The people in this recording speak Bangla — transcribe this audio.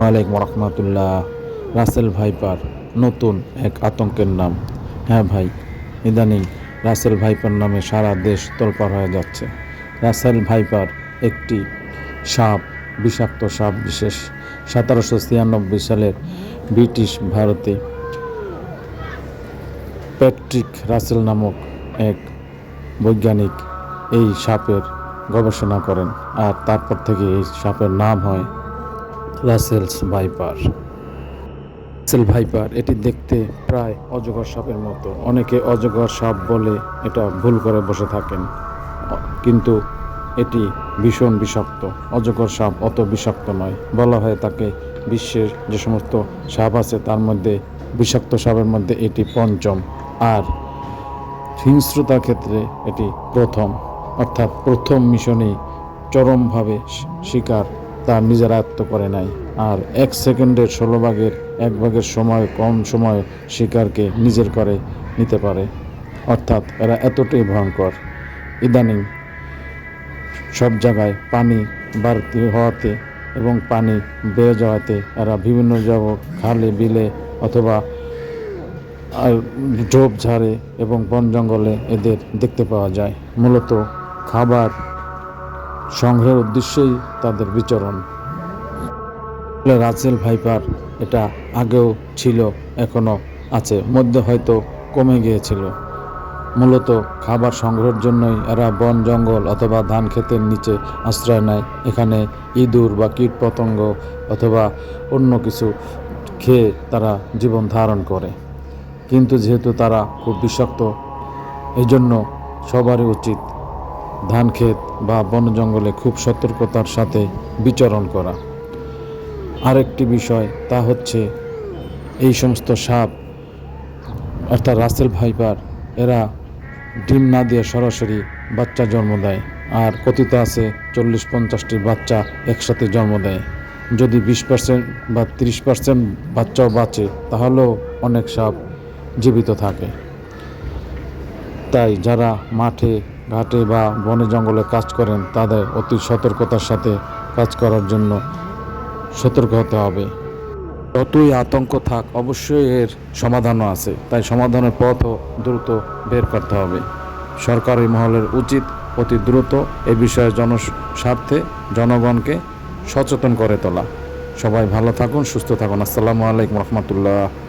ওয়ালাইকুম রহমতুল্লাহ। রাসেল ভাইপার, নতুন এক আতঙ্কের নাম। হ্যাঁ ভাই, ইদানিং রাসেল ভাইপার নামে সারা দেশ তোলপাড় হয়ে যাচ্ছে। রাসেল ভাইপার একটি সাপ, বিষাক্ত সাপ বিশেষ। সতেরোশো ছিয়ানব্বই সালের ব্রিটিশ ভারতে প্যাট্রিক রাসেল নামক এক বৈজ্ঞানিক এই সাপের গবেষণা করেন। আর তারপর থেকে এই সাপের নাম হয় রাসেলস ভাইপার। রাসেল ভাইপার, এটি দেখতে প্রায় অজগর সাপের মতো। অনেকে অজগর সাপ বলে এটা ভুল করে বসে থাকেন। কিন্তু এটি ভীষণ বিষাক্ত। অজগর সাপ অত বিষাক্ত নয়। বলা হয় তাকে বিশ্বের যে সমস্ত সাপ আছে, তার মধ্যে বিষাক্ত সাপের মধ্যে এটি পঞ্চম। আর হিংস্রতার ক্ষেত্রে এটি প্রথম। অর্থাৎ প্রথম মিশনেই চরমভাবে শিকার তার নিজের আয়ত্ত করে নাই। আর এক সেকেন্ডের ষোলো ভাগের, এক ভাগের সময়, কম সময়ে শিকারকে নিজের করে নিতে পারে। অর্থাৎ এরা এতটাই ভয়ঙ্কর। ইদানিং সব জায়গায় পানি বাড়তি হওয়াতে এবং পানি বেড়ে যাওয়াতে এরা বিভিন্ন জায়গা খালে, বিলে অথবা, আর ঝোপ ঝাড়ে এবং বন জঙ্গলে এদের দেখতে পাওয়া যায়। মূলত খাবার সংগ্রহের উদ্দেশ্যেই তাদের বিচরণ। রাজেল ভাইপার এটা আগেও ছিল, এখনও আছে, মধ্যে হয়তো কমে গিয়েছিল। মূলত খাবার সংগ্রহের জন্যই এরা বন, জঙ্গল অথবা ধান ক্ষেতের নিচে আশ্রয় নেয়। এখানে ইঁদুর বা কীট পতঙ্গ অথবা অন্য কিছু খেয়ে তারা জীবন ধারণ করে। কিন্তু যেহেতু তারা খুব বিষাক্ত এই জন্য সবারই উচিত ধান ক্ষেত বা বন জঙ্গলে খুব সতর্কতার সাথে বিচরণ করা। আরেকটি বিষয় তা হচ্ছে এই সমস্ত সাপ, অর্থাৎ রাসেল ভাইপার, এরা ডিম না দিয়ে সরাসরি বাচ্চা জন্ম দেয় আর কথিত আছে চল্লিশ পঞ্চাশটি বাচ্চা একসাথে জন্ম দেয়। যদি বিশ পার্সেন্ট বা তিরিশ পার্সেন্ট বাচ্চাও বাঁচে, তাহলেও অনেক সাপ জীবিত থাকে। তাই যারা মাঠে ঘাটে বা বনে জঙ্গলে কাজ করেন, তাদের অতি সতর্কতার সাথে কাজ করার জন্য সতর্ক হতে হবে। যতই আতঙ্ক থাক, অবশ্যই এর সমাধানও আছে। তাই সমাধানের পথও দ্রুত বের করতে হবে। সরকারি মহলের উচিত অতি দ্রুত এ বিষয়ে জনস্বার্থে জনগণকে সচেতন করে তোলা। সবাই ভালো থাকুন, সুস্থ থাকুন। আসসালামু আলাইকুম রহমতুল্লাহ।